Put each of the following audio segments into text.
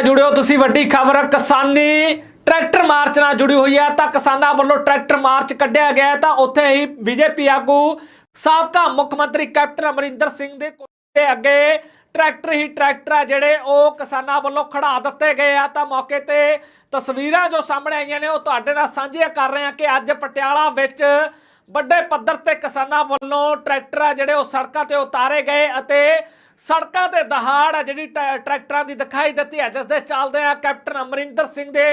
ਨਾਲ ਜੁੜਿਓ ਤੁਸੀਂ ਵੱਡੀ ਖਬਰ, ਕਿਸਾਨੀ ਟਰੈਕਟਰ ਮਾਰਚ ਨਾਲ ਜੁੜੀ ਹੋਈ ਹੈ। ਤਾਂ ਕਿਸਾਨਾਂ ਵੱਲੋਂ ਟਰੈਕਟਰ ਮਾਰਚ ਕੱਢਿਆ ਗਿਆ ਤਾਂ ਉੱਥੇ ਹੀ ਬੀਜੇਪੀ ਆਗੂ ਸਾਬਕਾ ਮੁੱਖ ਮੰਤਰੀ ਕੈਪਟਨ ਅਮਰਿੰਦਰ ਸਿੰਘ ਦੇ ਕੋਲ ਅੱਗੇ ਟਰੈਕਟਰ ਹੀ ਟਰੈਕਟਰ ਆ ਜਿਹੜੇ ਉਹ ਕਿਸਾਨਾਂ ਵੱਲੋਂ ਖੜਾ ਦਿੱਤੇ ਗਏ ਆ। ਤਾਂ ਮੌਕੇ ਤੇ ਤਸਵੀਰਾਂ ਜੋ ਸਾਹਮਣੇ ਆਈਆਂ ਨੇ, ਉਹ ਤੁਹਾਡੇ ਨਾਲ ਸਾਂਝੀਆਂ ਕਰ ਰਹੇ ਹਾਂ ਕਿ ਅੱਜ ਪਟਿਆਲਾ ਵਿੱਚ ਵੱਡੇ ਪੱਧਰ ਤੇ ਕਿਸਾਨਾਂ ਵੱਲੋਂ ਟਰੈਕਟਰ ਆ ਜਿਹੜੇ ਉਹ ਸੜਕਾਂ ਤੇ ਉਤਾਰੇ ਗਏ ਅਤੇ ਸੜਕਾਂ ਤੇ ਦਹਾੜ ਆ ਜਿਹੜੀ ਟਰੈ- ਟਰੈਕਟਰਾਂ ਦੀ ਦਿਖਾਈ ਦਿੱਤੀ ਹੈ, ਜਿਸ ਦੇ ਚੱਲਦੇ ਆ ਕੈਪਟਨ ਅਮਰਿੰਦਰ ਸਿੰਘ ਦੇ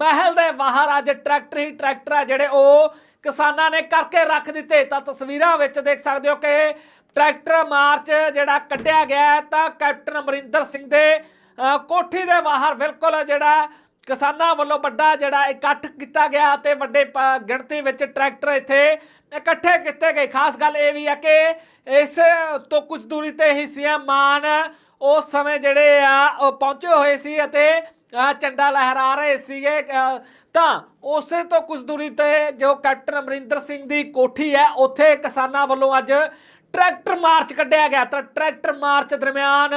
ਮਹਿਲ ਦੇ ਬਾਹਰ ਅੱਜ ਟਰੈਕਟਰ ਹੀ ਟਰੈਕਟਰ ਆ ਜਿਹੜੇ ਉਹ ਕਿਸਾਨਾਂ ਨੇ ਕਰਕੇ ਰੱਖ ਦਿੱਤੇ। ਤਾਂ ਤਸਵੀਰਾਂ ਵਿੱਚ ਦੇਖ ਸਕਦੇ ਹੋ ਕਿ ਟਰੈਕਟਰ ਮਾਰਚ ਜਿਹੜਾ ਕੱਢਿਆ ਗਿਆ ਤਾਂ ਕੈਪਟਨ ਅਮਰਿੰਦਰ ਸਿੰਘ ਦੇ ਕੋਠੀ ਦੇ ਬਾਹਰ ਬਿਲਕੁਲ ਜਿਹੜਾ ਕਿਸਾਨਾਂ ਵੱਲੋਂ ਵੱਡਾ ਜਿਹੜਾ ਇਕੱਠ ਕੀਤਾ ਗਿਆ ਤੇ ਵੱਡੇ ਗਿਣਤੀ ਵਿੱਚ ਟਰੈਕਟਰ ਇੱਥੇ ਇਕੱਠੇ ਕੀਤੇ ਗਏ। ਖਾਸ ਗੱਲ ਇਹ ਵੀ ਹੈ ਕਿ ਇਸ ਤੋਂ ਕੁਝ ਦੂਰੀ ਤੇ ਹੀ ਸੀਐਮ ਮਾਨ ਉਸ ਸਮੇਂ ਜਿਹੜੇ ਆ, ਉਹ ਪਹੁੰਚੇ ਹੋਏ ਸੀ ਅਤੇ ਝੰਡਾ ਲਹਿਰਾ ਰਹੇ ਸੀਗੇ। ਤਾਂ ਉਸੇ ਤੋਂ ਕੁਝ ਦੂਰੀ ਤੇ ਜੋ ਕੈਪਟਨ ਅਮਰਿੰਦਰ ਸਿੰਘ ਦੀ ਕੋਠੀ ਹੈ, ਉੱਥੇ ਕਿਸਾਨਾਂ ਵੱਲੋਂ ਅੱਜ ਟਰੈਕਟਰ ਮਾਰਚ ਕੱਢਿਆ ਗਿਆ। ਤਾਂ ਟਰੈਕਟਰ ਮਾਰਚ ਦਰਮਿਆਨ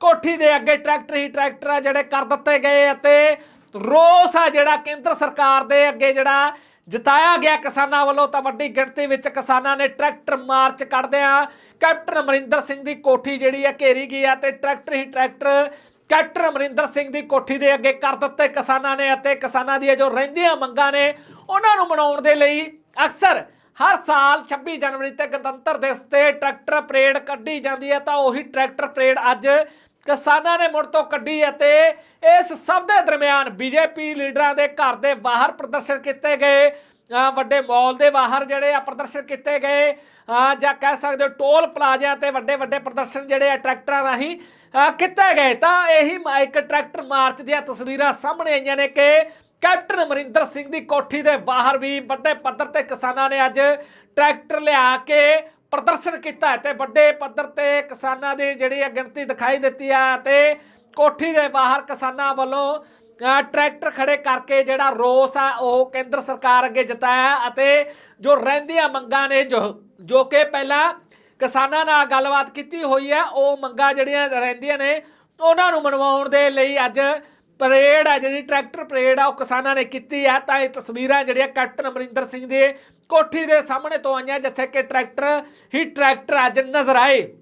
ਕੋਠੀ ਦੇ ਅੱਗੇ ਟਰੈਕਟਰ ਹੀ ਟਰੈਕਟਰ ਜਿਹੜੇ ਕਰ ਦਿੱਤੇ ਗਏ ਅਤੇ ਰੋਸ ਆ ਜਿਹੜਾ ਕੇਂਦਰ ਸਰਕਾਰ ਦੇ ਅੱਗੇ ਜਿਹੜਾ ਜਿਤਾਇਆ ਗਿਆ ਕਿਸਾਨਾਂ ਵੱਲੋਂ ਤਾਂ ਵੱਡੀ ਗਿਣਤੀ ਵਿੱਚ ਕਿਸਾਨਾਂ ਨੇ ਟਰੈਕਟਰ ਮਾਰਚ ਕੱਢਦਿਆਂ ਕੈਪਟਨ ਅਮਰਿੰਦਰ ਸਿੰਘ ਦੀ ਕੋਠੀ ਜਿਹੜੀ ਹੈ ਘੇਰੀ ਗਈ ਹੈ ਤੇ ਟਰੈਕਟਰ ਹੀ ਟਰੈਕਟਰ ਕੈਪਟਨ ਅਮਰਿੰਦਰ ਸਿੰਘ ਦੀ ਕੋਠੀ ਦੇ ਅੱਗੇ ਕਰ ਦਿੱਤੇ ਕਿਸਾਨਾਂ ਨੇ ਅਤੇ ਕਿਸਾਨਾਂ ਦੀਆਂ ਜੋ ਰਹਿੰਦੀਆਂ ਮੰਗਾਂ ਨੇ ਉਹਨਾਂ ਨੂੰ ਮਨਾਉਣ ਦੇ ਲਈ ਅਕਸਰ ਹਰ ਸਾਲ 26 ਜਨਵਰੀ ਤੇ ਗਣਤੰਤਰ ਦਿਵਸ ਤੇ ਟਰੈਕਟਰ ਪਰੇਡ ਕੱਢੀ ਜਾਂਦੀ ਹੈ ਤਾਂ ਉਹੀ ਟਰੈਕਟਰ ਪਰੇਡ ਅੱਜ ਕਿਸਾਨਾਂ ਨੇ ਮੁੜ ਤੋਂ ਕੱਢੀ ਅਤੇ ਇਸ ਸਭ ਦੇ ਦਰਮਿਆਨ ਬੀਜੇਪੀ ਲੀਡਰਾਂ ਦੇ ਘਰ ਦੇ ਬਾਹਰ ਪ੍ਰਦਰਸ਼ਨ ਕੀਤੇ ਗਏ ਵੱਡੇ ਮਾਲ ਦੇ ਬਾਹਰ ਜਿਹੜੇ ਆ ਪ੍ਰਦਰਸ਼ਨ ਕੀਤੇ ਗਏ ਜਾਂ ਕਹਿ ਸਕਦੇ ਹੋ ਟੋਲ ਪਲਾਜ਼ਿਆਂ ਤੇ ਵੱਡੇ ਵੱਡੇ ਪ੍ਰਦਰਸ਼ਨ ਜਿਹੜੇ ਆ ਟਰੈਕਟਰਾਂ ਰਾਹੀਂ ਕੀਤੇ ਗਏ। ਤਾਂ ਇਹੀ ਇੱਕ ਟਰੈਕਟਰ ਮਾਰਚ ਦੀਆਂ ਤਸਵੀਰਾਂ ਸਾਹਮਣੇ ਆਈਆਂ ਨੇ ਕਿ ਕੈਪਟਨ ਅਮਰਿੰਦਰ ਸਿੰਘ ਦੀ ਕੋਠੀ ਦੇ ਬਾਹਰ ਵੀ ਵੱਡੇ ਪੱਧਰ ਤੇ ਕਿਸਾਨਾਂ ਨੇ ਅੱਜ ਟਰੈਕਟਰ ਲਿਆ ਕੇ ਪ੍ਰਦਰਸ਼ਨ ਕੀਤਾ ਹੈ ਤੇ ਵੱਡੇ ਪੱਧਰ ਤੇ ਕਿਸਾਨਾਂ ਦੀ ਜਿਹੜੀ ਹੈ ਗਿਣਤੀ ਦਿਖਾਈ ਦਿੱਤੀ ਹੈ ਤੇ ਕੋਠੀ ਦੇ ਬਾਹਰ ਕਿਸਾਨਾਂ ਵੱਲੋਂ ਟਰੈਕਟਰ ਖੜੇ ਕਰਕੇ ਜਿਹੜਾ ਰੋਸ ਆ ਉਹ ਕੇਂਦਰ ਸਰਕਾਰ ਅੱਗੇ ਜਤਾਇਆ ਅਤੇ ਜੋ ਰਹਿੰਦੀਆਂ ਮੰਗਾਂ ਨੇ ਜੋ ਜੋ ਕਿ ਪਹਿਲਾਂ ਕਿਸਾਨਾਂ ਨਾਲ ਗੱਲਬਾਤ ਕੀਤੀ ਹੋਈ ਹੈ ਉਹ ਮੰਗਾਂ ਜਿਹੜੀਆਂ ਰਹਿੰਦੀਆਂ ਨੇ, ਉਹਨਾਂ ਨੂੰ ਮਨਵਾਉਣ ਦੇ ਲਈ ਅੱਜ ਪਰੇਡ ਆ, ਜਿਹੜੀ ਟਰੈਕਟਰ ਪਰੇਡ ਆ, ਉਹ ਕਿਸਾਨਾਂ ਨੇ ਕੀਤੀ ਆ। ਤਾਂ ਇਹ ਤਸਵੀਰਾਂ ਜਿਹੜੀਆਂ ਕੈਪਟਨ ਅਮਰਿੰਦਰ ਸਿੰਘ ਦੇ ਕੋਠੀ ਦੇ ਸਾਹਮਣੇ ਤੋਂ ਆਈਆਂ, ਜਿੱਥੇ ਕਿ ਟਰੈਕਟਰ, ਹੀ ਟਰੈਕਟਰ ਅੱਜ ਨਜ਼ਰ ਆਏ।